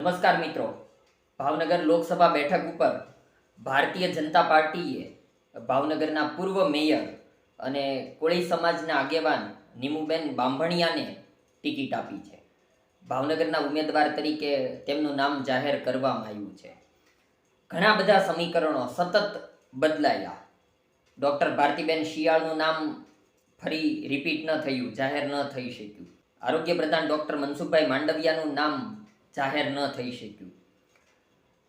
નમસ્કાર મિત્રો. ભાવનગર લોકસભા બેઠક ઉપર ભારતીય જનતા પાર્ટીએ ભાવનગરના પૂર્વ મેયર અને કોળી સમાજના આગેવાન નીમુબેન બાંભણિયાને ટિકિટ આપી છે. ભાવનગરના ઉમેદવાર તરીકે તેમનું નામ જાહેર કરવામાં આવ્યું છે. ઘણા બધા સમીકરણો સતત બદલાયા. ડૉક્ટર ભારતીબેન શિયાળનું નામ ફરી રિપીટ ન થયું, જાહેર ન થઈ શક્યું. આરોગ્ય પ્રધાન ડૉક્ટર મનસુખભાઈ માંડવિયાનું નામ જાહેર ન થઈ શક્યું.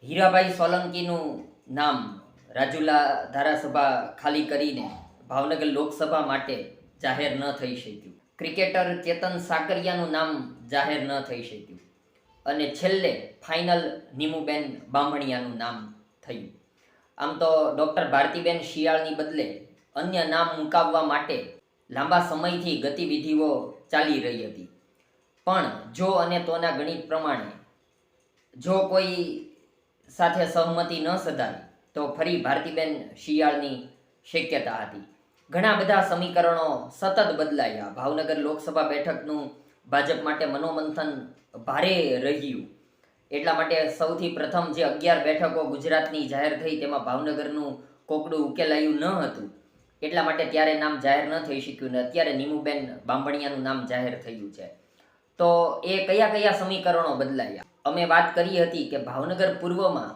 હીરાભાઈ સોલંકીનું નામ રાજુલા ધારાસભા ખાલી કરીને ભાવનગર લોકસભા માટે જાહેર ન થઈ શક્યું. ક્રિકેટર ચેતન સાકરિયાનું નામ જાહેર ન થઈ શક્યું. અને છેલ્લે ફાઇનલ નીમુબેન બામણિયાનું નામ થયું. આમ તો ડૉક્ટર ભારતીબેન શિયાળની બદલે અન્ય નામ મુકાવવા માટે લાંબા સમયથી ગતિવિધિઓ ચાલી રહી હતી. પણ જો અને તોના ગણિત પ્રમાણે જો કોઈ સાથે સહમતિ ન સધાવી તો ફરી ભારતીબેન શિયાળની શક્યતા હતી. ઘણા બધા સમીકરણો સતત બદલાયા. ભાવનગર લોકસભા બેઠકનું ભાજપ માટે મનોમંથન ભારે રહ્યું. એટલા માટે સૌથી પ્રથમ જે અગિયાર બેઠકો ગુજરાતની જાહેર થઈ તેમાં ભાવનગરનું કોકડું ઉકેલાયું ન હતું. એટલા માટે ત્યારે નામ જાહેર ન થઈ શક્યું ને અત્યારે નીમુબેન બાંભણિયાનું નામ જાહેર થયું છે. તો એ કયા કયા સમીકરણો બદલાયા? અમે વાત કરી હતી કે ભાવનગર પૂર્વમાં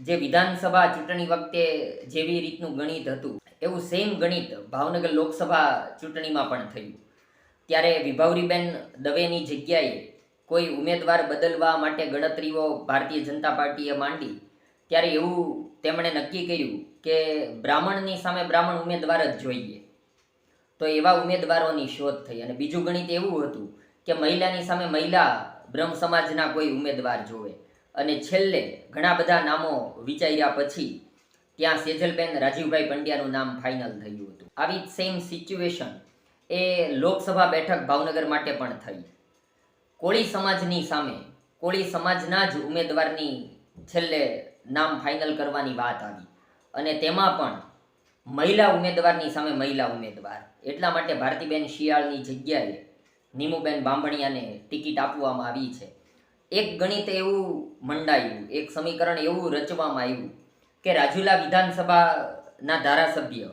જે વિધાનસભા ચૂંટણી વખતે જેવી રીતનું ગણિત હતું, એવું સેમ ગણિત ભાવનગર લોકસભા ચૂંટણીમાં પણ થયું. ત્યારે વિભાવરીબેન દવેની જગ્યાએ કોઈ ઉમેદવાર બદલવા માટે ગણતરીઓ ભારતીય જનતા પાર્ટીએ માંડી, ત્યારે એવું તેમણે નક્કી કર્યું કે બ્રાહ્મણની સામે બ્રાહ્મણ ઉમેદવાર જ જોઈએ. તો એવા ઉમેદવારોની શોધ થઈ અને બીજું ગણિત એવું હતું કે મહિલાની સામે મહિલા બ્રહ્મ સમાજના કોઈ ઉમેદવાર જોવે. અને છેલ્લે ઘણા બધા નામો વિચાર્યા પછી ત્યાં સેજલબેન રાજીવભાઈ પંડ્યાનું નામ ફાઇનલ થયું હતું. આવી સેમ સિચ્યુએશન એ લોકસભા બેઠક ભાવનગર માટે પણ થઈ. કોળી સમાજની સામે, કોળી સમાજના જ ઉમેદવારની છેલ્લે નામ ફાઇનલ કરવાની વાત આવી. અને તેમાં પણ મહિલા ઉમેદવારની સામે મહિલા ઉમેદવાર. એટલા માટે ભારતીબેન શિયાળની જગ્યાએ નીમુબેન બાંભણિયાને ટિકિટ આપવામાં આવી છે. એક ગણિત એવું મંડાયું, એક સમીકરણ એવું રચવામાં આવ્યું કે રાજુલા વિધાનસભાના ધારાસભ્ય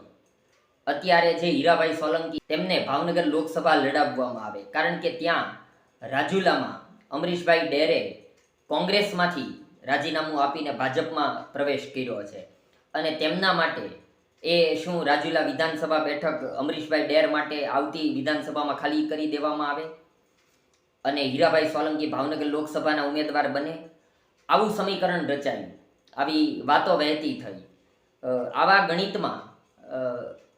અત્યારે જે હીરાભાઈ સોલંકી તેમને ભાવનગર લોકસભા લડાવવામાં આવે. કારણ કે ત્યાં રાજુલામાં અમરીશભાઈ ડેરે કોંગ્રેસમાંથી રાજીનામું આપીને ભાજપમાં પ્રવેશ કર્યો છે અને તેમના માટે એ શું, રાજુલા વિધાનસભા બેઠક અમરીશભાઈ ડેર માટે આવતી વિધાનસભામાં ખાલી કરી દેવામાં આવે? અને હીરાભાઈ સોલંકી ભાવનગર લોકસભાના ઉમેદવાર બને? આવું સમીકરણ રચાયું. આવી વાતો વહેતી થઈ. આવા ગણિતમાં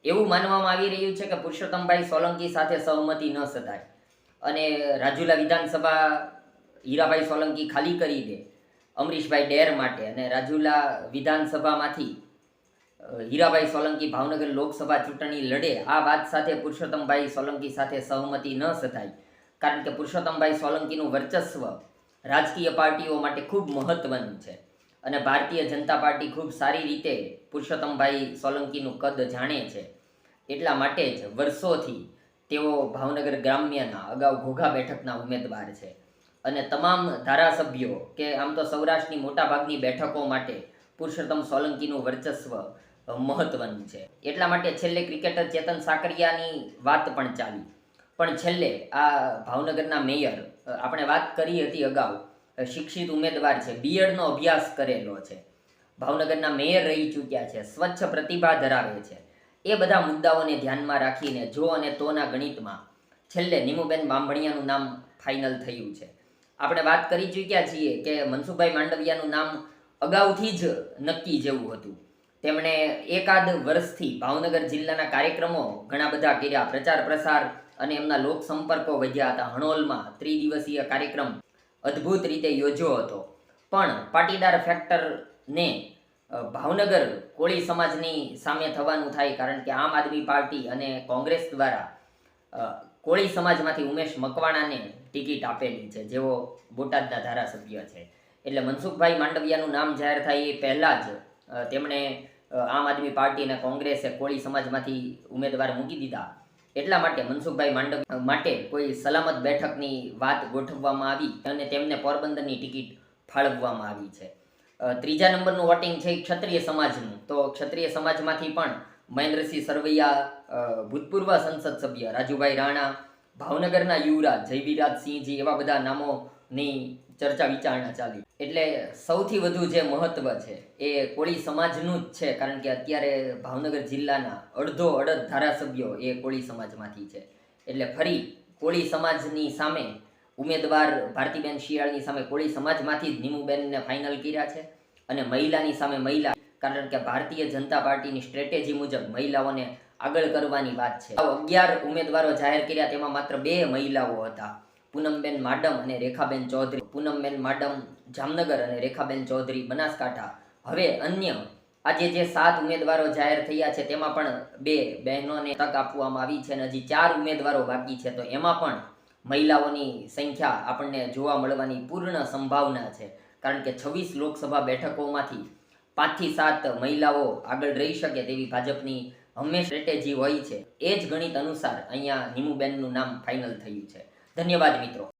એવું માનવામાં આવી રહ્યું છે કે પુરુષોત્તમભાઈ સોલંકી સાથે સહમતિ ન સધાય. અને રાજુલા વિધાનસભા હીરાભાઈ સોલંકી ખાલી કરી દે અમરીશભાઈ ડેર માટે અને રાજુલા વિધાનસભામાંથી હીરાભાઈ સોલંકી ભાવનગર લોકસભા ચૂંટણી લડે. આ વાત સાથે પુરુષોત્તમભાઈ સોલંકી સાથે સહમતિ ન સધાય. કારણ કે પુરુષોત્તમભાઈ સોલંકીનું વર્ચસ્વ રાજકીય પાર્ટીઓ માટે ખૂબ મહત્વનું છે. અને ભારતીય જનતા પાર્ટી ખૂબ સારી રીતે પુરુષોત્તમભાઈ સોલંકીનું કદ જાણે છે. એટલા માટે જ વર્ષોથી તેઓ ભાવનગર ગ્રામ્યના અગાઉ ઘોઘા બેઠકના ઉમેદવાર છે. અને તમામ ધારાસભ્યો કે આમ તો સૌરાષ્ટ્રની મોટાભાગની બેઠકો માટે પુરુષોત્તમ સોલંકીનું વર્ચસ્વ મહત્વનું છે. એટલા માટે છેલ્લે ક્રિકેટર ચેતન સાકરિયાની વાત પણ ચાલી. પણ છેલ્લે આ ભાવનગરના મેયર આપણે વાત કરી હતી અગાઉ શિક્ષિત ઉમેદવાર છે બીએડનો અભ્યાસ કરેલો છે. ભાવનગરના મેયર રહી ચૂક્યા છે, સ્વચ્છ પ્રતિભા ધરાવે છે. એ બધા મુદ્દાઓને ધ્યાનમાં રાખીને જો અને તોના ગણિતમાં છેલ્લે નીમુબેન બામણિયાનું નામ ફાઇનલ થયું છે. આપણે વાત કરી ચૂક્યા છીએ કે મનસુખભાઈ માંડવિયાનું નામ અગાઉથી જ નક્કી જેવું હતું. તેમણે એકાદ વર્ષથી ભાવનગર જિલ્લાના કાર્યક્રમો ઘણા બધા કર્યા. પ્રચાર, પ્રસાર અને એમના લોક સંપર્કો વધ્યા હતા. હણોલમાં ત્રિદિવસીય કાર્યક્રમ અદ્ભુત રીતે યોજ્યો હતો. પણ પાટીદાર ફેક્ટરને ભાવનગર કોળી સમાજની સામે થવાનું થાય કારણ કે આમ આદમી પાર્ટી અને કોંગ્રેસ દ્વારા કોળી સમાજમાંથી ઉમેશ મકવાણાને ટિકિટ આપેલી છે. જેઓ બોટાદના ધારાસભ્ય છે. એટલે મનસુખભાઈ માંડવિયાનું નામ જાહેર થાય એ પહેલાં જ તેમણે આમ આદમી પાર્ટી અને કોંગ્રેસે કોળી સમાજમાંથી ઉમેદવાર મૂકી દીધા. એટલા માટે મનસુખભાઈ માંડવ માટે કોઈ સલામત બેઠકની વાત ગોઠવવામાં આવી અને તેમને પોરબંદરની ટિકિટ ફાળવવામાં આવી છે. ત્રીજા નંબરનું વોટિંગ છે ક્ષત્રિય સમાજનું. તો ક્ષત્રિય સમાજમાંથી પણ મહેન્દ્રસિંહ સરવૈયા ભૂતપૂર્વ સંસદ સભ્ય રાજુભાઈ રાણા, ભાવનગરના યુવરાજ જયવીરાજસિંહજી એવા બધા નામોની ચર્ચા વિચારણા ચાલી. એટલે સૌથી વધુ જે મહત્વ છે, એ કોળી સમાજનું જ છે, કારણ કે અત્યારે ભાવનગર જિલ્લાના અડધો અડધ ધારાસભ્યો એ કોળી સમાજમાંથી છે. એટલે ફરી કોળી સમાજની સામે ઉમેદવાર ભારતીબેન શિયાળની સામે કોળી સમાજમાંથી જ નીમુબેનને ફાઇનલ કર્યા છે અને મહિલાની સામે મહિલા, કારણ કે ભારતીય જનતા પાર્ટીની સ્ટ્રેટેજી મુજબ મહિલાઓને આગળ કરવાની વાત છે. અગિયાર ઉમેદવારો જાહેર કર્યા, તેમાં માત્ર બે મહિલાઓ હતા. પૂનમબેન માડમ અને રેખાબેન ચૌધરી. પૂનમબેન માડમ જામનગર અને રેખાબેન ચૌધરી બનાસકાંઠા. હવે અન્ય આજે જે સાત ઉમેદવારો જાહેર થયા છે તેમાં પણ બે બહેનોને તક આપવામાં આવી છે અને હજી ચાર ઉમેદવારો બાકી છે. તો એમાં પણ મહિલાઓની સંખ્યા આપણને જોવા મળવાની પૂર્ણ સંભાવના છે. કારણ કે છવ્વીસ લોકસભા બેઠકોમાંથી પાંચથી સાત મહિલાઓ આગળ રહી શકે તેવી ભાજપની હંમેશા સ્ટ્રેટેજી હોય છે. એ જ ગણિત અનુસાર અહીંયા નીમુબેનનું નામ ફાઇનલ થયું છે. ધન્યવાદ મિત્રો.